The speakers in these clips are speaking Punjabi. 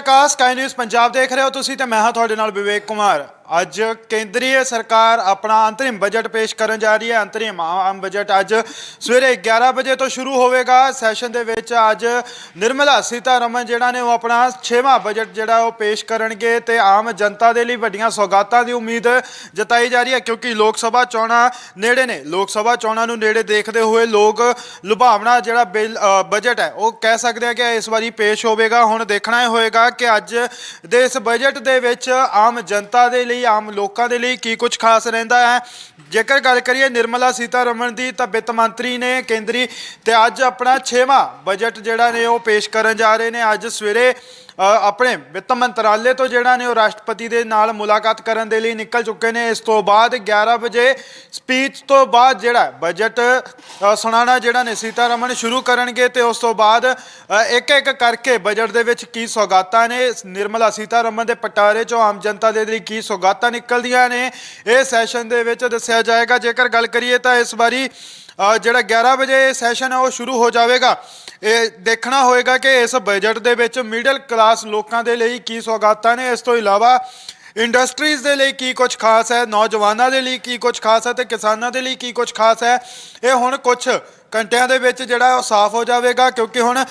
ਆਕਾਸ਼ ਸਕਾਈ ਨਿਊਜ਼ ਪੰਜਾਬ ਦੇਖ ਰਹੇ ਹੋ ਤੁਸੀਂ ਤੇ ਮੈਂ ਹਾਂ ਤੁਹਾਡੇ ਨਾਲ ਵਿਵੇਕ ਕੁਮਾਰ। ਅੱਜ ਕੇਂਦਰੀ ਸਰਕਾਰ ਆਪਣਾ ਅੰਤਰਿਮ ਬਜਟ ਪੇਸ਼ ਕਰਨ ਜਾ ਰਹੀ ਹੈ। ਅੰਤਰਿਮ ਆਮ ਬਜਟ ਅੱਜ ਸਵੇਰੇ 11 ਵਜੇ ਤੋਂ ਸ਼ੁਰੂ ਹੋਵੇਗਾ। ਸੈਸ਼ਨ ਦੇ ਵਿੱਚ ਅੱਜ ਨਿਰਮਲਾ ਸੀਤਾਰਮਨ ਜਿਹੜਾ ਨੇ ਉਹ ਆਪਣਾ 6ਵਾਂ ਬਜਟ ਜਿਹੜਾ ਉਹ ਪੇਸ਼ ਕਰਨਗੇ ਤੇ ਆਮ ਜਨਤਾ ਦੇ ਲਈ ਵੱਡੀਆਂ ਸੌਗਾਤਾਂ ਦੀ ਉਮੀਦ ਜਤਾਈ ਜਾ ਰਹੀ ਹੈ ਕਿਉਂਕਿ ਲੋਕ ਸਭਾ ਚੋਣਾਂ ਨੇੜੇ ਨੇ। ਲੋਕ ਸਭਾ ਚੋਣਾਂ ਨੂੰ ਨੇੜੇ ਦੇਖਦੇ ਹੋਏ ਲੋਕ ਲੁਭਾਵਣਾ ਜਿਹੜਾ ਬਿੱਲ ਬਜਟ ਹੈ, ਉਹ ਕਹਿ ਸਕਦੇ ਆ ਕਿ ਇਸ ਵਾਰੀ ਪੇਸ਼ ਹੋਵੇਗਾ। ਹੁਣ ਦੇਖਣਾ ਹੋਏਗਾ ਕਿ ਅੱਜ ਦੇ ਇਸ ਬਜਟ ਦੇ ਵਿੱਚ ਆਮ ਜਨਤਾ ਦੇ ਲਈ ਆਮ ਲੋਕਾਂ ਦੇ ਲਈ ਕੀ ਕੁਝ ਖਾਸ ਰਹਿੰਦਾ ਹੈ? ਜੇਕਰ ਗੱਲ ਕਰੀਏ ਨਿਰਮਲਾ ਸੀਤਾਰਮਨ ਦੀ ਤਾਂ ਵਿੱਤ ਮੰਤਰੀ ਨੇ ਕੇਂਦਰੀ ਤੇ ਅੱਜ ਆਪਣਾ 6ਵਾਂ ਬਜਟ ਜਿਹੜਾ ਨੇ ਉਹ ਪੇਸ਼ ਕਰਨ ਜਾ ਰਹੇ ਨੇ। ਅੱਜ ਸਵੇਰੇ ਆਪਣੇ ਵਿੱਤ ਮੰਤਰਾਲੇ ਤੋਂ ਜਿਹੜਾ ਨੇ ਉਹ ਰਾਸ਼ਟਰਪਤੀ ਦੇ ਨਾਲ ਮੁਲਾਕਾਤ ਕਰਨ ਦੇ ਲਈ ਨਿਕਲ ਚੁੱਕੇ ਨੇ। ਇਸ ਤੋਂ ਬਾਅਦ 11 ਵਜੇ ਸਪੀਚ ਤੋਂ ਬਾਅਦ ਜਿਹੜਾ ਬਜਟ ਅ, ਸੁਣਾਉਣਾ ਜਿਹੜਾ ਨੇ ਸੀਤਾਰਮਨ ਸ਼ੁਰੂ ਕਰਨਗੇ ਤੇ ਉਸ ਤੋਂ ਬਾਅਦ ਇੱਕ ਇੱਕ ਕਰਕੇ ਬਜਟ ਦੇ ਵਿੱਚ ਕੀ ਸੌਗਾਤਾਂ ਨੇ ਨਿਰਮਲਾ ਸੀਤਾਰਮਨ ਦੇ ਪਟਾਰੇ ਚੋਂ ਆਮ ਜਨਤਾ ਦੇ ਲਈ ਕੀ ਸੌਗਾਤਾਂ ਨਿਕਲਦੀਆਂ ਨੇ ਇਹ ਸੈਸ਼ਨ ਦੇ ਵਿੱਚ ਦੱਸਿਆ ਜਾਏਗਾ। ਜੇਕਰ ਗੱਲ ਕਰੀਏ ਤਾਂ ਇਸ ਵਾਰੀ ਜਿਹੜਾ 11 ਵਜੇ ਸੈਸ਼ਨ ਹੈ ਉਹ ਸ਼ੁਰੂ ਹੋ ਜਾਵੇਗਾ। ਇਹ ਦੇਖਣਾ ਹੋਏਗਾ ਕਿ ਇਸ ਬਜਟ ਦੇ ਵਿੱਚ ਮਿਡਲ ਕਲਾਸ ਲੋਕਾਂ ਦੇ ਲਈ ਕੀ ਸੌਗਾਤਾਂ ਨੇ। ਇਸ ਤੋਂ ਇਲਾਵਾ ਇੰਡਸਟਰੀਜ਼ ਦੇ ਲਈ ਕੀ ਕੁਝ ਖਾਸ ਹੈ, ਨੌਜਵਾਨਾਂ ਦੇ ਲਈ ਕੀ ਕੁਝ ਖਾਸ ਹੈ ਤੇ ਕਿਸਾਨਾਂ ਦੇ ਲਈ ਕੀ ਕੁਝ ਖਾਸ ਹੈ। ਇਹ ਹੁਣ ਕੁਝ ਘੰਟਿਆਂ ਦੇ ਵਿੱਚ ਜਿਹੜਾ ਉਹ ਸਾਫ਼ ਹੋ ਜਾਵੇਗਾ, ਕਿਉਂਕਿ ਹੁਣ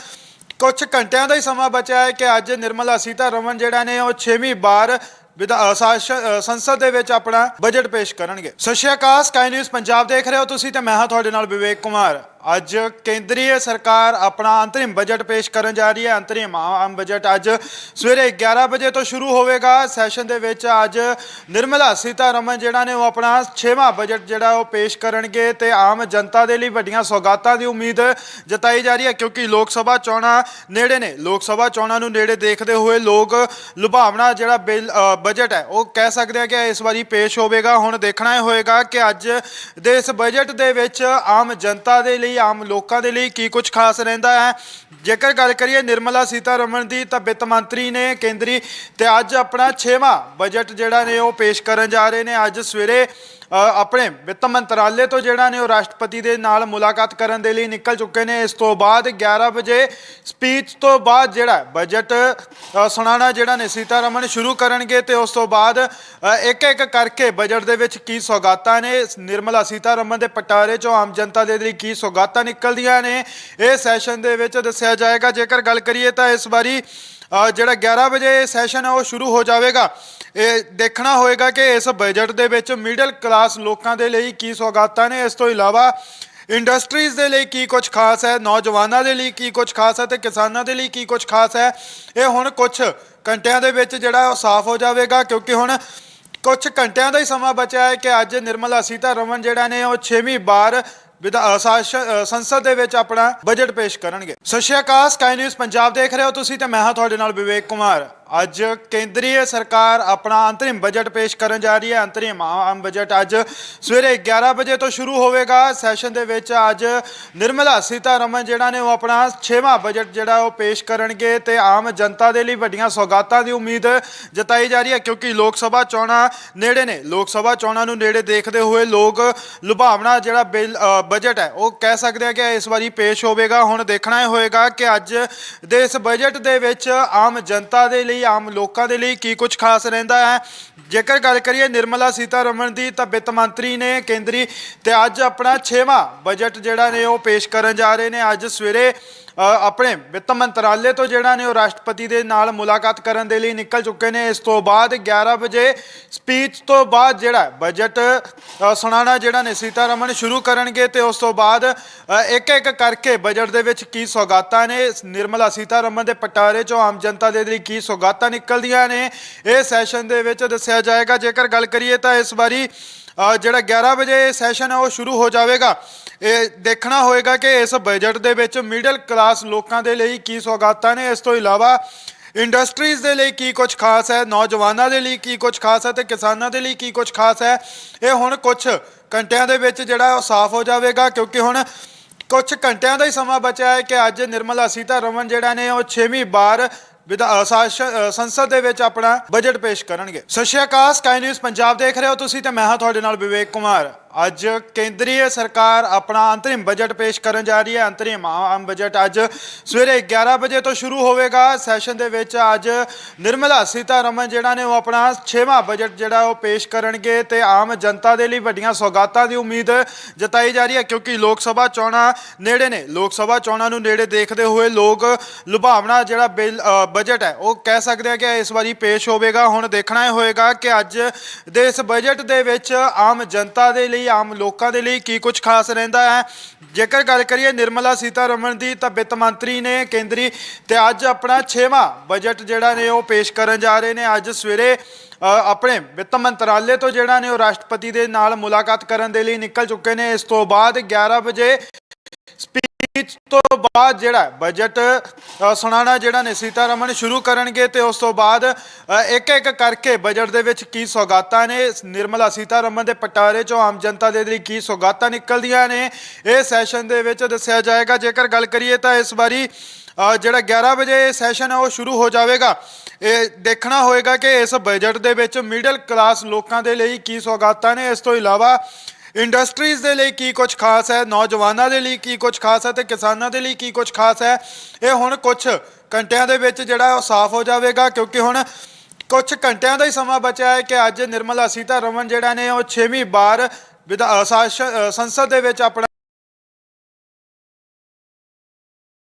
ਕੁਝ ਘੰਟਿਆਂ ਦਾ ਹੀ ਸਮਾਂ ਬਚਿਆ ਹੈ ਕਿ ਅੱਜ ਨਿਰਮਲਾ ਸੀਤਾਰਮਨ ਜਿਹੜਾ ਨੇ ਉਹ 6ਵੀਂ ਵਾਰ ਸੰਸਦ ਦੇ ਵਿੱਚ ਆਪਣਾ ਬਜਟ ਪੇਸ਼ ਕਰਨਗੇ। ਸਤਿ ਸ਼੍ਰੀ ਅਕਾਲ ਸਕਾਈ ਨਿਊਜ਼ ਪੰਜਾਬ ਦੇਖ ਰਹੇ ਹੋ ਤੁਸੀਂ ਤੇ ਮੈਂ ਹਾਂ ਤੁਹਾਡੇ ਨਾਲ ਵਿਵੇਕ ਕੁਮਾਰ। ਅੱਜ ਕੇਂਦਰੀ ਸਰਕਾਰ ਆਪਣਾ ਅੰਤਰਿਮ ਬਜਟ ਪੇਸ਼ ਕਰਨ ਜਾ ਰਹੀ ਹੈ। ਅੰਤਰਿਮ ਆਮ ਬਜਟ ਅੱਜ ਸਵੇਰੇ 11 ਵਜੇ ਤੋਂ ਸ਼ੁਰੂ ਹੋਵੇਗਾ। ਸੈਸ਼ਨ ਦੇ ਵਿੱਚ ਅੱਜ ਨਿਰਮਲਾ ਸੀਤਾਰਮਨ ਜਿਹੜਾ ਨੇ ਉਹ ਆਪਣਾ 6ਵਾਂ ਬਜਟ ਜਿਹੜਾ ਉਹ ਪੇਸ਼ ਕਰਨਗੇ ਤੇ ਆਮ ਜਨਤਾ ਦੇ ਲਈ ਵੱਡੀਆਂ ਸੌਗਾਤਾਂ ਦੀ ਉਮੀਦ ਜਤਾਈ ਜਾ ਰਹੀ ਹੈ ਕਿਉਂਕਿ ਲੋਕ ਸਭਾ ਚੋਣਾਂ ਨੇੜੇ ਨੇ। ਲੋਕ ਸਭਾ ਚੋਣਾਂ ਨੂੰ ਨੇੜੇ ਦੇਖਦੇ ਹੋਏ ਲੋਕ ਲੁਭਾਵਣਾ ਜਿਹੜਾ ਬਿੱਲ ਬਜਟ ਹੈ, ਉਹ ਕਹਿ ਸਕਦੇ ਆ ਕਿ ਇਸ ਵਾਰੀ ਪੇਸ਼ ਹੋਵੇਗਾ। ਹੁਣ ਦੇਖਣਾ ਇਹ ਹੋਏਗਾ ਕਿ ਅੱਜ ਦੇ ਇਸ ਬਜਟ ਦੇ ਵਿੱਚ ਆਮ ਜਨਤਾ ਦੇ ਲਈ ਆਮ ਲੋਕਾਂ ਦੇ ਲਈ ਕੀ ਕੁਝ ਖਾਸ ਰਹਿੰਦਾ ਹੈ? ਜੇਕਰ ਗੱਲ ਕਰੀਏ ਨਿਰਮਲਾ ਸੀਤਾਰਮਨ ਦੀ ਤਾਂ ਵਿੱਤ ਮੰਤਰੀ ਨੇ ਕੇਂਦਰੀ ਤੇ ਅੱਜ ਆਪਣਾ 6ਵਾਂ ਬਜਟ ਜਿਹੜਾ ਨੇ ਉਹ ਪੇਸ਼ ਕਰਨ ਜਾ ਰਹੇ ਨੇ। ਅੱਜ ਸਵੇਰੇ ਆਪਣੇ ਵਿੱਤ ਮੰਤਰਾਲੇ ਤੋਂ ਜਿਹੜਾ ਨੇ ਉਹ ਰਾਸ਼ਟਰਪਤੀ ਦੇ ਨਾਲ ਮੁਲਾਕਾਤ ਕਰਨ ਦੇ ਲਈ ਨਿਕਲ ਚੁੱਕੇ ਨੇ। ਇਸ ਤੋਂ ਬਾਅਦ 11 ਵਜੇ ਸਪੀਚ ਤੋਂ ਬਾਅਦ ਜਿਹੜਾ ਬਜਟ ਅ, ਸੁਣਾਉਣਾ ਜਿਹੜਾ ਨੇ ਸੀਤਾਰਮਨ ਸ਼ੁਰੂ ਕਰਨਗੇ ਤੇ ਉਸ ਤੋਂ ਬਾਅਦ ਇੱਕ ਇੱਕ ਕਰਕੇ ਬਜਟ ਦੇ ਵਿੱਚ ਕੀ ਸੌਗਾਤਾਂ ਨੇ ਨਿਰਮਲਾ ਸੀਤਾਰਮਨ ਦੇ ਪਟਾਰੇ ਚੋਂ ਆਮ ਜਨਤਾ ਦੇ ਲਈ ਕੀ ਸੌਗਾਤਾਂ ਨਿਕਲਦੀਆਂ ਨੇ ਇਹ ਸੈਸ਼ਨ ਦੇ ਵਿੱਚ ਦੱਸਿਆ ਜਾਏਗਾ। ਜੇਕਰ ਗੱਲ ਕਰੀਏ ਤਾਂ ਇਸ ਵਾਰੀ ਜਿਹੜਾ 11 ਵਜੇ ਸੈਸ਼ਨ ਹੈ ਉਹ ਸ਼ੁਰੂ ਹੋ ਜਾਵੇਗਾ। ਇਹ ਦੇਖਣਾ ਹੋਏਗਾ ਕਿ ਇਸ ਬਜਟ ਦੇ ਵਿੱਚ ਮਿਡਲ ਕਲਾਸ ਲੋਕਾਂ ਦੇ ਲਈ ਕੀ ਸੌਗਾਤਾਂ ਨੇ। ਇਸ ਤੋਂ ਇਲਾਵਾ ਇੰਡਸਟਰੀਜ਼ ਦੇ ਲਈ ਕੀ ਕੁਝ ਖਾਸ ਹੈ, ਨੌਜਵਾਨਾਂ ਦੇ ਲਈ ਕੀ ਕੁਝ ਖਾਸ ਹੈ ਤੇ ਕਿਸਾਨਾਂ ਦੇ ਲਈ ਕੀ ਕੁਝ ਖਾਸ ਹੈ। ਇਹ ਹੁਣ ਕੁਝ ਘੰਟਿਆਂ ਦੇ ਵਿੱਚ ਜਿਹੜਾ ਉਹ ਸਾਫ਼ ਹੋ ਜਾਵੇਗਾ, ਕਿਉਂਕਿ ਹੁਣ ਕੁਝ ਘੰਟਿਆਂ ਦਾ ਹੀ ਸਮਾਂ ਬਚਿਆ ਹੈ ਕਿ ਅੱਜ ਨਿਰਮਲਾ ਸੀਤਾਰਮਨ ਜਿਹੜਾ ਨੇ ਉਹ 6ਵੀਂ ਵਾਰ ਵਿਧਾ- ਅ, ਅ, ਸੰਸਦ ਦੇ ਵਿੱਚ ਆਪਣਾ ਬਜਟ ਪੇਸ਼ ਕਰਨਗੇ। ਸਤਿ ਸ਼੍ਰੀ ਅਕਾਲ ਸਕਾਈ ਨਿਊਜ਼ ਪੰਜਾਬ ਦੇਖ ਰਹੇ ਹੋ ਤੁਸੀਂ ਤੇ ਮੈਂ ਹਾਂ ਤੁਹਾਡੇ ਨਾਲ ਵਿਵੇਕ ਕੁਮਾਰ। ਅੱਜ ਕੇਂਦਰੀ ਸਰਕਾਰ ਆਪਣਾ ਅੰਤਰਿਮ ਬਜਟ ਪੇਸ਼ ਕਰਨ ਜਾ ਰਹੀ ਹੈ। ਅੰਤਰਿਮ ਆਮ ਬਜਟ ਅੱਜ ਸਵੇਰੇ 11 ਵਜੇ ਤੋਂ ਸ਼ੁਰੂ ਹੋਵੇਗਾ। ਸੈਸ਼ਨ ਦੇ ਵਿੱਚ ਅੱਜ ਨਿਰਮਲਾ ਸੀਤਾਰਮਨ ਜਿਹੜਾ ਨੇ ਉਹ ਆਪਣਾ 6ਵਾਂ ਬਜਟ ਜਿਹੜਾ ਉਹ ਪੇਸ਼ ਕਰਨਗੇ ਤੇ ਆਮ ਜਨਤਾ ਦੇ ਲਈ ਵੱਡੀਆਂ ਸੌਗਾਤਾਂ ਦੀ ਉਮੀਦ ਜਤਾਈ ਜਾ ਰਹੀ ਹੈ ਕਿਉਂਕਿ ਲੋਕ ਸਭਾ ਚੋਣਾਂ ਨੇੜੇ ਨੇ। ਲੋਕ ਸਭਾ ਚੋਣਾਂ ਨੂੰ ਨੇੜੇ ਦੇਖਦੇ ਹੋਏ ਲੋਕ ਲੁਭਾਵਣਾ ਜਿਹੜਾ ਬਿੱਲ ਬਜਟ ਹੈ, ਉਹ ਕਹਿ ਸਕਦੇ ਆ ਕਿ ਇਸ ਵਾਰੀ ਪੇਸ਼ ਹੋਵੇਗਾ। ਹੁਣ ਦੇਖਣਾ ਹੋਏਗਾ ਕਿ ਅੱਜ ਦੇ ਇਸ ਬਜਟ ਦੇ ਵਿੱਚ ਆਮ ਜਨਤਾ ਦੇ ਲਈ ਆਮ ਲੋਕਾਂ ਦੇ ਲਈ ਕੀ ਕੁਝ ਖਾਸ ਰਹਿੰਦਾ ਹੈ? ਜੇਕਰ ਗੱਲ ਕਰੀਏ ਨਿਰਮਲਾ ਸੀਤਾਰਮਨ ਦੀ ਤਾਂ ਵਿੱਤ ਮੰਤਰੀ ਨੇ ਕੇਂਦਰੀ ਤੇ ਅੱਜ ਆਪਣਾ 6ਵਾਂ ਬਜਟ ਜਿਹੜਾ ਨੇ ਉਹ ਪੇਸ਼ ਕਰਨ ਜਾ ਰਹੇ ਨੇ। ਅੱਜ ਸਵੇਰੇ ਆਪਣੇ ਵਿੱਤ ਮੰਤਰਾਲੇ ਤੋਂ ਜਿਹੜਾ ਨੇ ਉਹ ਰਾਸ਼ਟਰਪਤੀ ਦੇ ਨਾਲ ਮੁਲਾਕਾਤ ਕਰਨ ਦੇ ਲਈ ਨਿਕਲ ਚੁੱਕੇ ਨੇ। ਇਸ ਤੋਂ ਬਾਅਦ 11 ਵਜੇ ਸਪੀਚ ਤੋਂ ਬਾਅਦ ਜਿਹੜਾ ਬਜਟ ਅ, ਸੁਣਾਉਣਾ ਜਿਹੜਾ ਨੇ ਸੀਤਾਰਮਨ ਸ਼ੁਰੂ ਕਰਨਗੇ ਤੇ ਉਸ ਤੋਂ ਬਾਅਦ ਇੱਕ ਇੱਕ ਕਰਕੇ ਬਜਟ ਦੇ ਵਿੱਚ ਕੀ ਸੌਗਾਤਾਂ ਨੇ ਨਿਰਮਲਾ ਸੀਤਾਰਮਨ ਦੇ ਪਟਾਰੇ ਚੋਂ ਆਮ ਜਨਤਾ ਦੇ ਲਈ ਕੀ ਸੌਗਾਤਾਂ ਨਿਕਲਦੀਆਂ ਨੇ ਇਹ ਸੈਸ਼ਨ ਦੇ ਵਿੱਚ ਦੱਸਿਆ ਜਾਏਗਾ। ਜੇਕਰ ਗੱਲ ਕਰੀਏ ਤਾਂ ਇਸ ਵਾਰੀ ਜਿਹੜਾ 11 ਵਜੇ ਸੈਸ਼ਨ ਹੈ ਉਹ ਸ਼ੁਰੂ ਹੋ ਜਾਵੇਗਾ। ਇਹ ਦੇਖਣਾ ਹੋਏਗਾ ਕਿ ਇਸ ਬਜਟ ਦੇ ਵਿੱਚ ਮਿਡਲ ਕਲਾਸ ਲੋਕਾਂ ਦੇ ਲਈ ਕੀ ਸੌਗਾਤਾਂ ਨੇ। ਇਸ ਤੋਂ ਇਲਾਵਾ ਇੰਡਸਟਰੀਜ਼ ਦੇ ਲਈ ਕੀ ਕੁਝ ਖਾਸ ਹੈ, ਨੌਜਵਾਨਾਂ ਦੇ ਲਈ ਕੀ ਕੁਝ ਖਾਸ ਹੈ ਤੇ ਕਿਸਾਨਾਂ ਦੇ ਲਈ ਕੀ ਕੁਝ ਖਾਸ ਹੈ। ਇਹ ਹੁਣ ਕੁਝ ਘੰਟਿਆਂ ਦੇ ਵਿੱਚ ਜਿਹੜਾ ਉਹ ਸਾਫ਼ ਹੋ ਜਾਵੇਗਾ, ਕਿਉਂਕਿ ਹੁਣ ਕੁਝ ਘੰਟਿਆਂ ਦਾ ਹੀ ਸਮਾਂ ਬਚਿਆ ਹੈ ਕਿ ਅੱਜ ਨਿਰਮਲਾ ਸੀਤਾਰਮਨ ਜਿਹੜਾ ਨੇ ਉਹ 6ਵੀਂ ਵਾਰ ਸੰਸਦ ਦੇ ਵਿੱਚ ਆਪਣਾ ਬਜਟ ਪੇਸ਼ ਕਰਨਗੇ। ਸਤਿ ਸ਼੍ਰੀ ਅਕਾਲ ਸਕਾਈ ਨਿਊਜ਼ ਪੰਜਾਬ ਦੇਖ ਰਹੇ ਹੋ ਤੁਸੀਂ ਤੇ ਮੈਂ ਹਾਂ ਤੁਹਾਡੇ ਨਾਲ ਵਿਵੇਕ ਕੁਮਾਰ। ਅੱਜ ਕੇਂਦਰੀ ਸਰਕਾਰ ਆਪਣਾ ਅੰਤਰਿਮ ਬਜਟ ਪੇਸ਼ ਕਰਨ ਜਾ ਰਹੀ ਹੈ। ਅੰਤਰਿਮ ਆਮ ਬਜਟ ਅੱਜ ਸਵੇਰੇ 11 ਵਜੇ ਤੋਂ ਸ਼ੁਰੂ ਹੋਵੇਗਾ। ਸੈਸ਼ਨ ਦੇ ਵਿੱਚ ਅੱਜ ਨਿਰਮਲਾ ਸੀਤਾਰਮਨ ਜਿਹੜਾ ਨੇ ਉਹ ਆਪਣਾ 6ਵਾਂ ਬਜਟ ਜਿਹੜਾ ਉਹ ਪੇਸ਼ ਕਰਨਗੇ ਤੇ ਆਮ ਜਨਤਾ ਦੇ ਲਈ ਵੱਡੀਆਂ ਸੌਗਾਤਾਂ ਦੀ ਉਮੀਦ ਜਤਾਈ ਜਾ ਰਹੀ ਹੈ ਕਿਉਂਕਿ ਲੋਕ ਸਭਾ ਚੋਣਾਂ ਨੇੜੇ ਨੇ। ਲੋਕ ਸਭਾ ਚੋਣਾਂ ਨੂੰ ਨੇੜੇ ਦੇਖਦੇ ਹੋਏ ਲੋਕ ਲੁਭਾਵਣਾ ਜਿਹੜਾ ਬਿੱਲ ਬਜਟ ਹੈ, ਉਹ ਕਹਿ ਸਕਦੇ ਆ ਕਿ ਇਸ ਵਾਰੀ ਪੇਸ਼ ਹੋਵੇਗਾ। ਹੁਣ ਦੇਖਣਾ ਇਹ ਹੋਏਗਾ ਕਿ ਅੱਜ ਦੇ ਇਸ ਬਜਟ ਦੇ ਵਿੱਚ ਆਮ ਜਨਤਾ ਦੇ ਲਈ ਆਮ ਲੋਕਾਂ ਦੇ ਲਈ ਕੀ ਕੁਝ ਖਾਸ ਰਹਿੰਦਾ ਹੈ? ਜੇਕਰ ਗੱਲ ਕਰੀਏ ਨਿਰਮਲਾ ਸੀਤਾਰਮਨ ਦੀ ਤਾਂ ਵਿੱਤ ਮੰਤਰੀ ਨੇ ਕੇਂਦਰੀ ਤੇ ਅੱਜ ਆਪਣਾ 6ਵਾਂ ਬਜਟ ਜਿਹੜਾ ਨੇ ਉਹ ਪੇਸ਼ ਕਰਨ ਜਾ ਰਹੇ ਨੇ। ਅੱਜ ਸਵੇਰੇ ਆਪਣੇ ਵਿੱਤ ਮੰਤਰਾਲੇ ਤੋਂ ਜਿਹੜਾ ਨੇ ਉਹ ਰਾਸ਼ਟਰਪਤੀ ਦੇ ਨਾਲ ਮੁਲਾਕਾਤ ਕਰਨ ਦੇ ਲਈ ਨਿਕਲ ਚੁੱਕੇ ਨੇ। ਇਸ ਤੋਂ ਬਾਅਦ 11 ਵਜੇ ਸਪੀਚ ਤੋਂ ਬਾਅਦ ਜਿਹੜਾ ਬਜਟ ਅ, ਸੁਣਾਉਣਾ ਜਿਹੜਾ ਨੇ ਸੀਤਾਰਮਨ ਸ਼ੁਰੂ ਕਰਨਗੇ ਤੇ ਉਸ ਤੋਂ ਬਾਅਦ ਇੱਕ ਇੱਕ ਕਰਕੇ ਬਜਟ ਦੇ ਵਿੱਚ ਕੀ ਸੌਗਾਤਾਂ ਨੇ? ਨਿਰਮਲਾ ਸੀਤਾਰਮਨ ਦੇ ਪਟਾਰੇ ਚੋਂ ਆਮ ਜਨਤਾ ਦੇ ਲਈ ਕੀ ਸੌਗਾਤਾਂ ਨਿਕਲਦੀਆਂ ਨੇ? ਇਹ ਸੈਸ਼ਨ ਦੇ ਵਿੱਚ ਦੱਸਿਆ ਜਾਏਗਾ। ਜੇਕਰ ਗੱਲ ਕਰੀਏ ਤਾਂ ਇਸ ਵਾਰੀ ਜਿਹੜਾ 11 ਵਜੇ ਸੈਸ਼ਨ ਹੈ ਉਹ ਸ਼ੁਰੂ ਹੋ ਜਾਵੇਗਾ। ਇਹ ਦੇਖਣਾ ਹੋਏਗਾ ਕਿ ਇਸ ਬਜਟ ਦੇ ਵਿੱਚ ਮਿਡਲ ਕਲਾਸ ਲੋਕਾਂ ਦੇ ਲਈ ਕੀ ਸੌਗਾਤਾਂ ਨੇ। ਇਸ ਤੋਂ ਇਲਾਵਾ ਇੰਡਸਟਰੀਜ਼ ਦੇ ਲਈ ਕੀ ਕੁਝ ਖਾਸ ਹੈ? ਨੌਜਵਾਨਾਂ ਦੇ ਲਈ ਕੀ ਕੁਝ ਖਾਸ ਹੈ ਤੇ ਕਿਸਾਨਾਂ ਦੇ ਲਈ ਕੀ ਕੁਝ ਖਾਸ ਹੈ? ਇਹ ਹੁਣ ਕੁਝ ਘੰਟਿਆਂ ਦੇ ਵਿੱਚ ਜਿਹੜਾ ਉਹ ਸਾਫ਼ ਹੋ ਜਾਵੇਗਾ, ਕਿਉਂਕਿ ਹੁਣ ਕੁਝ ਘੰਟਿਆਂ ਦਾ ਹੀ ਸਮਾਂ ਬਚਿਆ ਹੈ ਕਿ ਅੱਜ ਨਿਰਮਲਾ ਸੀਤਾਰਮਨ ਜਿਹੜਾ ਨੇ ਉਹ 6ਵੀਂ ਵਾਰ ਵਿਧਾ- ਸੰਸਦ ਦੇ ਵਿੱਚ ਆਪਣਾ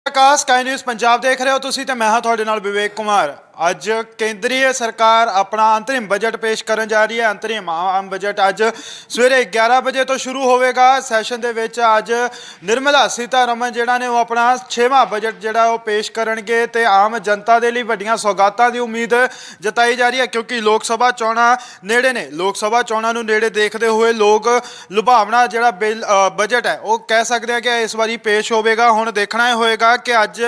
ਆਕਾਸ਼ ਸਕਾਈ ਨਿਊਜ਼ ਪੰਜਾਬ ਦੇਖ ਰਹੇ ਹੋ ਤੁਸੀਂ ਤੇ ਮੈਂ ਹਾਂ ਤੁਹਾਡੇ ਨਾਲ ਵਿਵੇਕ ਕੁਮਾਰ। ਅੱਜ ਕੇਂਦਰੀ ਸਰਕਾਰ ਆਪਣਾ ਅੰਤਰਿਮ ਬਜਟ ਪੇਸ਼ ਕਰਨ ਜਾ ਰਹੀ ਹੈ। ਅੰਤਰਿਮ ਆਮ ਬਜਟ ਅੱਜ ਸਵੇਰੇ 11 ਵਜੇ ਤੋਂ ਸ਼ੁਰੂ ਹੋਵੇਗਾ। ਸੈਸ਼ਨ ਦੇ ਵਿੱਚ ਅੱਜ ਨਿਰਮਲਾ ਸੀਤਾਰਮਨ ਜਿਹੜਾ ਨੇ ਉਹ ਆਪਣਾ 6ਵਾਂ ਬਜਟ ਜਿਹੜਾ ਉਹ ਪੇਸ਼ ਕਰਨਗੇ ਤੇ ਆਮ ਜਨਤਾ ਦੇ ਲਈ ਵੱਡੀਆਂ ਸੌਗਾਤਾਂ ਦੀ ਉਮੀਦ ਜਤਾਈ ਜਾ ਰਹੀ ਹੈ ਕਿਉਂਕਿ ਲੋਕ ਸਭਾ ਚੋਣਾਂ ਨੇੜੇ ਨੇ। ਲੋਕ ਸਭਾ ਚੋਣਾਂ ਨੂੰ ਨੇੜੇ ਦੇਖਦੇ ਹੋਏ ਲੋਕ ਲੁਭਾਵਣਾ ਜਿਹੜਾ ਬਿੱਲ ਬਜਟ ਹੈ, ਉਹ ਕਹਿ ਸਕਦੇ ਆ ਕਿ ਇਸ ਵਾਰੀ ਪੇਸ਼ ਹੋਵੇਗਾ। ਹੁਣ ਦੇਖਣਾ ਇਹ ਹੋਏਗਾ ਕਿ ਅੱਜ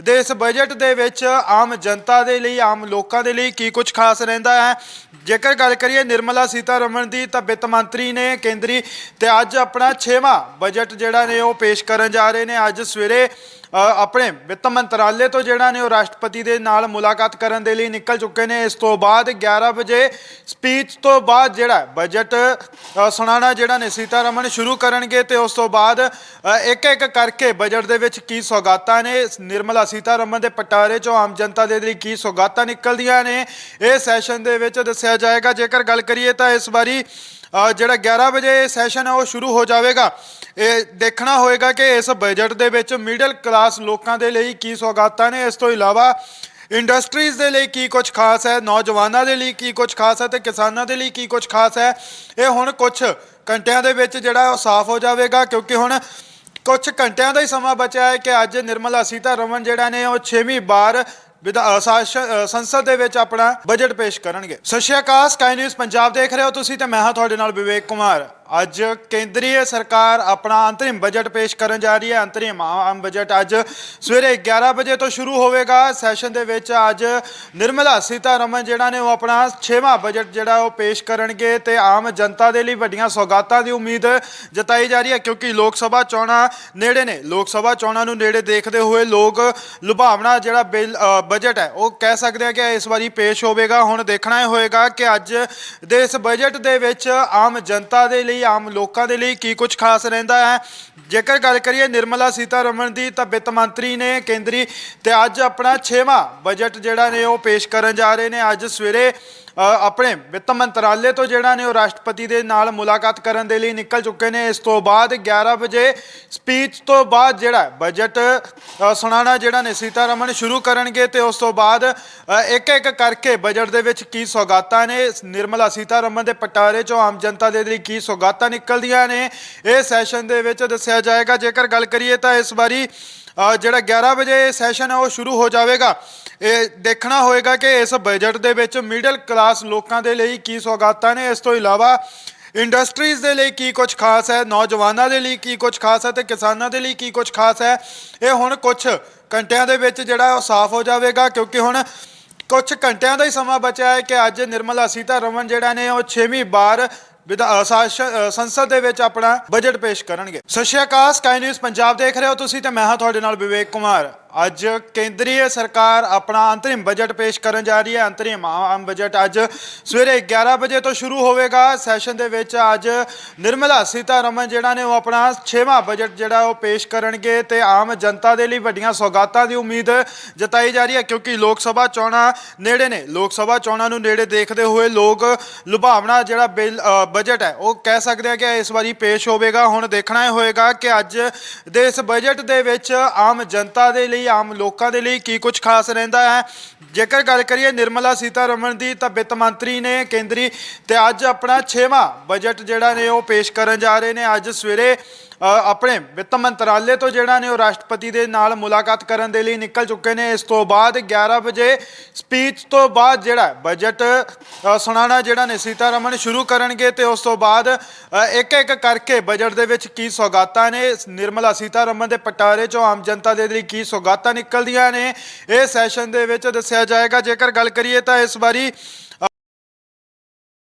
ਦੇ ਇਸ ਬਜਟ ਦੇ ਵਿੱਚ ਆਮ ਜਨਤਾ ਦੇ ਲਈ ਆਮ ਲੋਕਾਂ ਦੇ ਲਈ ਕੀ ਕੁਝ ਖਾਸ ਰਹਿੰਦਾ ਹੈ? ਜੇਕਰ ਗੱਲ ਕਰੀਏ ਨਿਰਮਲਾ ਸੀਤਾਰਮਨ ਦੀ, ਤਾਂ ਵਿੱਤ ਮੰਤਰੀ ਨੇ ਕੇਂਦਰੀ ਤੇ ਅੱਜ ਆਪਣਾ 6ਵਾਂ ਬਜਟ ਜਿਹੜਾ ਨੇ ਉਹ ਪੇਸ਼ ਕਰਨ ਜਾ ਰਹੇ ਨੇ। ਅੱਜ ਸਵੇਰੇ ਆਪਣੇ ਵਿੱਤ ਮੰਤਰਾਲੇ ਤੋਂ ਜਿਹੜਾ ਨੇ ਉਹ ਰਾਸ਼ਟਰਪਤੀ ਦੇ ਨਾਲ ਮੁਲਾਕਾਤ ਕਰਨ ਦੇ ਲਈ ਨਿਕਲ ਚੁੱਕੇ ਨੇ। ਇਸ ਤੋਂ ਬਾਅਦ 11 ਵਜੇ ਸਪੀਚ ਤੋਂ ਬਾਅਦ ਜਿਹੜਾ ਬਜਟ ਅ, ਸੁਣਾਉਣਾ ਜਿਹੜਾ ਨੇ ਸੀਤਾਰਮਨ ਸ਼ੁਰੂ ਕਰਨਗੇ ਤੇ ਉਸ ਤੋਂ ਬਾਅਦ ਇੱਕ ਇੱਕ ਕਰਕੇ ਬਜਟ ਦੇ ਵਿੱਚ ਕੀ ਸੌਗਾਤਾਂ ਨੇ ਨਿਰਮਲਾ ਸੀਤਾਰਮਨ ਦੇ ਪਟਾਰੇ ਚੋਂ ਆਮ ਜਨਤਾ ਦੇ ਲਈ ਕੀ ਸੌਗਾਤਾਂ ਨਿਕਲਦੀਆਂ ਨੇ ਇਹ ਸੈਸ਼ਨ ਦੇ ਵਿੱਚ ਦੱਸਿਆ ਜਾਏਗਾ। ਜੇਕਰ ਗੱਲ ਕਰੀਏ ਤਾਂ ਇਸ ਵਾਰੀ ਜਿਹੜਾ 11 ਵਜੇ ਸੈਸ਼ਨ ਹੈ ਉਹ ਸ਼ੁਰੂ ਹੋ ਜਾਵੇਗਾ। ਇਹ ਦੇਖਣਾ ਹੋਏਗਾ ਕਿ ਇਸ ਬਜਟ ਦੇ ਵਿੱਚ ਮਿਡਲ ਕਲਾਸ ਲੋਕਾਂ ਦੇ ਲਈ ਕੀ ਸੌਗਾਤਾਂ ਨੇ। ਇਸ ਤੋਂ ਇਲਾਵਾ ਇੰਡਸਟਰੀਜ਼ ਦੇ ਲਈ ਕੀ ਕੁਝ ਖਾਸ ਹੈ, ਨੌਜਵਾਨਾਂ ਦੇ ਲਈ ਕੀ ਕੁਝ ਖਾਸ ਹੈ ਤੇ ਕਿਸਾਨਾਂ ਦੇ ਲਈ ਕੀ ਕੁਝ ਖਾਸ ਹੈ। ਇਹ ਹੁਣ ਕੁਝ ਘੰਟਿਆਂ ਦੇ ਵਿੱਚ ਜਿਹੜਾ ਉਹ ਸਾਫ਼ ਹੋ ਜਾਵੇਗਾ, ਕਿਉਂਕਿ ਹੁਣ ਕੁਝ ਘੰਟਿਆਂ ਦਾ ਹੀ ਸਮਾਂ ਬਚਿਆ ਹੈ ਕਿ ਅੱਜ ਨਿਰਮਲਾ ਸੀਤਾਰਮਨ ਜਿਹੜਾ ਨੇ ਉਹ 6ਵੀਂ ਵਾਰ ਵਿਧਾ- ਅ, ਅ, ਸੰਸਦ ਦੇ ਵਿੱਚ ਆਪਣਾ ਬਜਟ ਪੇਸ਼ ਕਰਨਗੇ। ਸਤਿ ਸ਼੍ਰੀ ਅਕਾਲ ਸਕਾਈ ਨਿਊਜ਼ ਪੰਜਾਬ ਦੇਖ ਰਹੇ ਹੋ ਤੁਸੀਂ ਤੇ ਮੈਂ ਹਾਂ ਤੁਹਾਡੇ ਨਾਲ ਵਿਵੇਕ ਕੁਮਾਰ। ਅੱਜ ਕੇਂਦਰੀ ਸਰਕਾਰ ਆਪਣਾ ਅੰਤਰਿਮ ਬਜਟ ਪੇਸ਼ ਕਰਨ ਜਾ ਰਹੀ ਹੈ। ਅੰਤਰਿਮ ਆਮ ਬਜਟ ਅੱਜ ਸਵੇਰੇ 11 ਵਜੇ ਤੋਂ ਸ਼ੁਰੂ ਹੋਵੇਗਾ। ਸੈਸ਼ਨ ਦੇ ਵਿੱਚ ਅੱਜ ਨਿਰਮਲਾ ਸੀਤਾਰਮਨ ਜਿਹੜਾ ਨੇ ਉਹ ਆਪਣਾ 6ਵਾਂ ਬਜਟ ਜਿਹੜਾ ਉਹ ਪੇਸ਼ ਕਰਨਗੇ ਤੇ ਆਮ ਜਨਤਾ ਦੇ ਲਈ ਵੱਡੀਆਂ ਸੌਗਾਤਾਂ ਦੀ ਉਮੀਦ ਜਤਾਈ ਜਾ ਰਹੀ ਹੈ ਕਿਉਂਕਿ ਲੋਕ ਸਭਾ ਚੋਣਾਂ ਨੇੜੇ ਨੇ। ਲੋਕ ਸਭਾ ਚੋਣਾਂ ਨੂੰ ਨੇੜੇ ਦੇਖਦੇ ਹੋਏ ਲੋਕ ਲੁਭਾਵਣਾ ਜਿਹੜਾ ਬਿੱਲ ਬਜਟ ਹੈ, ਉਹ ਕਹਿ ਸਕਦੇ ਆ ਕਿ ਇਸ ਵਾਰੀ ਪੇਸ਼ ਹੋਵੇਗਾ। ਹੁਣ ਦੇਖਣਾ ਇਹ ਹੋਏਗਾ ਕਿ ਅੱਜ ਦੇ ਇਸ ਬਜਟ ਦੇ ਵਿੱਚ ਆਮ ਜਨਤਾ ਦੇ ਲਈ ਆਮ ਲੋਕਾਂ ਦੇ ਲਈ ਕੀ ਕੁਝ ਖਾਸ ਰਹਿੰਦਾ ਹੈ? ਜੇਕਰ ਗੱਲ ਕਰੀਏ ਨਿਰਮਲਾ ਸੀਤਾਰਮਨ ਦੀ ਤਾਂ ਵਿੱਤ ਮੰਤਰੀ ਨੇ ਕੇਂਦਰੀ ਤੇ ਅੱਜ ਆਪਣਾ 6ਵਾਂ ਬਜਟ ਜਿਹੜਾ ਨੇ ਉਹ ਪੇਸ਼ ਕਰਨ ਜਾ ਰਹੇ ਨੇ। ਅੱਜ ਸਵੇਰੇ ਆਪਣੇ ਵਿੱਤ ਮੰਤਰਾਲੇ ਤੋਂ ਜਿਹੜਾ ਨੇ ਉਹ ਰਾਸ਼ਟਰਪਤੀ ਦੇ ਨਾਲ ਮੁਲਾਕਾਤ ਕਰਨ ਦੇ ਲਈ ਨਿਕਲ ਚੁੱਕੇ ਨੇ। ਇਸ ਤੋਂ ਬਾਅਦ 11 ਵਜੇ ਸਪੀਚ ਤੋਂ ਬਾਅਦ ਜਿਹੜਾ ਬਜਟ ਅ, ਸੁਣਾਉਣਾ ਜਿਹੜਾ ਨੇ ਸੀਤਾਰਮਨ ਸ਼ੁਰੂ ਕਰਨਗੇ ਤੇ ਉਸ ਤੋਂ ਬਾਅਦ ਇੱਕ ਇੱਕ ਕਰਕੇ ਬਜਟ ਦੇ ਵਿੱਚ ਕੀ ਸੌਗਾਤਾਂ ਨੇ ਨਿਰਮਲਾ ਸੀਤਾਰਮਨ ਦੇ ਪਟਾਰੇ ਚੋਂ ਆਮ ਜਨਤਾ ਦੇ ਲਈ ਕੀ ਸੌਗਾਤਾਂ ਨਿਕਲਦੀਆਂ ਨੇ ਇਹ ਸੈਸ਼ਨ ਦੇ ਵਿੱਚ ਦੱਸਿਆ ਜਾਏਗਾ। ਜੇਕਰ ਗੱਲ ਕਰੀਏ ਤਾਂ ਇਸ ਵਾਰੀ ਜਿਹੜਾ 11 ਵਜੇ ਸੈਸ਼ਨ ਹੈ ਉਹ ਸ਼ੁਰੂ ਹੋ ਜਾਵੇਗਾ। ਇਹ ਦੇਖਣਾ ਹੋਏਗਾ ਕਿ ਇਸ ਬਜਟ ਦੇ ਵਿੱਚ ਮਿਡਲ ਕਲਾਸ ਲੋਕਾਂ ਦੇ ਲਈ ਕੀ ਸੌਗਾਤਾਂ ਨੇ। ਇਸ ਤੋਂ ਇਲਾਵਾ ਇੰਡਸਟਰੀਜ਼ ਦੇ ਲਈ ਕੀ ਕੁਝ ਖਾਸ ਹੈ, ਨੌਜਵਾਨਾਂ ਦੇ ਲਈ ਕੀ ਕੁਝ ਖਾਸ ਹੈ ਤੇ ਕਿਸਾਨਾਂ ਦੇ ਲਈ ਕੀ ਕੁਝ ਖਾਸ ਹੈ। ਇਹ ਹੁਣ ਕੁਝ ਘੰਟਿਆਂ ਦੇ ਵਿੱਚ ਜਿਹੜਾ ਉਹ ਸਾਫ਼ ਹੋ ਜਾਵੇਗਾ, ਕਿਉਂਕਿ ਹੁਣ ਕੁਝ ਘੰਟਿਆਂ ਦਾ ਹੀ ਸਮਾਂ ਬਚਿਆ ਹੈ ਕਿ ਅੱਜ ਨਿਰਮਲਾ ਸੀਤਾਰਮਨ ਜਿਹੜਾ ਨੇ ਉਹ 6ਵੀਂ ਵਾਰ ਸੰਸਦ ਦੇ ਵਿੱਚ ਆਪਣਾ ਬਜਟ ਪੇਸ਼ ਕਰਨਗੇ। ਸਤਿ ਸ਼੍ਰੀ ਅਕਾਲ ਸਕਾਈ ਨਿਊਜ਼ ਪੰਜਾਬ ਦੇਖ ਰਹੇ ਹੋ ਤੁਸੀਂ ਤੇ ਮੈਂ ਹਾਂ ਤੁਹਾਡੇ ਨਾਲ ਵਿਵੇਕ ਕੁਮਾਰ। ਅੱਜ ਕੇਂਦਰੀ ਸਰਕਾਰ ਆਪਣਾ ਅੰਤਰਿਮ ਬਜਟ ਪੇਸ਼ ਕਰਨ ਜਾ ਰਹੀ ਹੈ। ਅੰਤਰਿਮ ਆਮ ਬਜਟ ਅੱਜ ਸਵੇਰੇ 11 ਵਜੇ ਤੋਂ ਸ਼ੁਰੂ ਹੋਵੇਗਾ। ਸੈਸ਼ਨ ਦੇ ਵਿੱਚ ਅੱਜ ਨਿਰਮਲਾ ਸੀਤਾਰਮਨ ਜਿਹੜਾ ਨੇ ਉਹ ਆਪਣਾ 6ਵਾਂ ਬਜਟ ਜਿਹੜਾ ਉਹ ਪੇਸ਼ ਕਰਨਗੇ ਤੇ ਆਮ ਜਨਤਾ ਦੇ ਲਈ ਵੱਡੀਆਂ ਸੌਗਾਤਾਂ ਦੀ ਉਮੀਦ ਜਤਾਈ ਜਾ ਰਹੀ ਹੈ ਕਿਉਂਕਿ ਲੋਕ ਸਭਾ ਚੋਣਾਂ ਨੇੜੇ ਨੇ। ਲੋਕ ਸਭਾ ਚੋਣਾਂ ਨੂੰ ਨੇੜੇ ਦੇਖਦੇ ਹੋਏ ਲੋਕ ਲੁਭਾਵਣਾ ਜਿਹੜਾ ਬਿੱਲ ਬਜਟ ਹੈ, ਉਹ ਕਹਿ ਸਕਦੇ ਆ ਕਿ ਇਸ ਵਾਰੀ ਪੇਸ਼ ਹੋਵੇਗਾ। ਹੁਣ ਦੇਖਣਾ ਇਹ ਹੋਏਗਾ ਕਿ ਅੱਜ ਦੇ ਇਸ ਬਜਟ ਦੇ ਵਿੱਚ ਆਮ ਜਨਤਾ ਦੇ ਲਈ ਆਮ ਲੋਕਾਂ ਦੇ ਲਈ ਕੀ ਕੁਝ ਖਾਸ ਰਹਿੰਦਾ ਹੈ? ਜੇਕਰ ਗੱਲ ਕਰੀਏ ਨਿਰਮਲਾ ਸੀਤਾਰਮਨ ਦੀ ਤਾਂ ਵਿੱਤ ਮੰਤਰੀ ਨੇ ਕੇਂਦਰੀ ਤੇ ਅੱਜ ਆਪਣਾ 6ਵਾਂ ਬਜਟ ਜਿਹੜਾ ਨੇ ਉਹ ਪੇਸ਼ ਕਰਨ ਜਾ ਰਹੇ ਨੇ। ਅੱਜ ਸਵੇਰੇ ਆਪਣੇ ਵਿੱਤ ਮੰਤਰਾਲੇ ਤੋਂ ਜਿਹੜਾ ਨੇ ਉਹ ਰਾਸ਼ਟਰਪਤੀ ਦੇ ਨਾਲ ਮੁਲਾਕਾਤ ਕਰਨ ਦੇ ਲਈ ਨਿਕਲ ਚੁੱਕੇ ਨੇ। ਇਸ ਤੋਂ ਬਾਅਦ 11 ਵਜੇ ਸਪੀਚ ਤੋਂ ਬਾਅਦ ਜਿਹੜਾ ਬਜਟ ਅ, ਸੁਣਾਉਣਾ ਜਿਹੜਾ ਨੇ ਸੀਤਾਰਮਨ ਸ਼ੁਰੂ ਕਰਨਗੇ ਤੇ ਉਸ ਤੋਂ ਬਾਅਦ ਇੱਕ ਇੱਕ ਕਰਕੇ ਬਜਟ ਦੇ ਵਿੱਚ ਕੀ ਸੌਗਾਤਾਂ ਨੇ ਨਿਰਮਲਾ ਸੀਤਾਰਮਨ ਦੇ ਪਟਾਰੇ ਚੋਂ ਆਮ ਜਨਤਾ ਦੇ ਲਈ ਕੀ ਸੌਗਾਤਾਂ ਨਿਕਲਦੀਆਂ ਨੇ ਇਹ ਸੈਸ਼ਨ ਦੇ ਵਿੱਚ ਦੱਸਿਆ ਜਾਏਗਾ। ਜੇਕਰ ਗੱਲ ਕਰੀਏ ਤਾਂ ਇਸ ਵਾਰੀ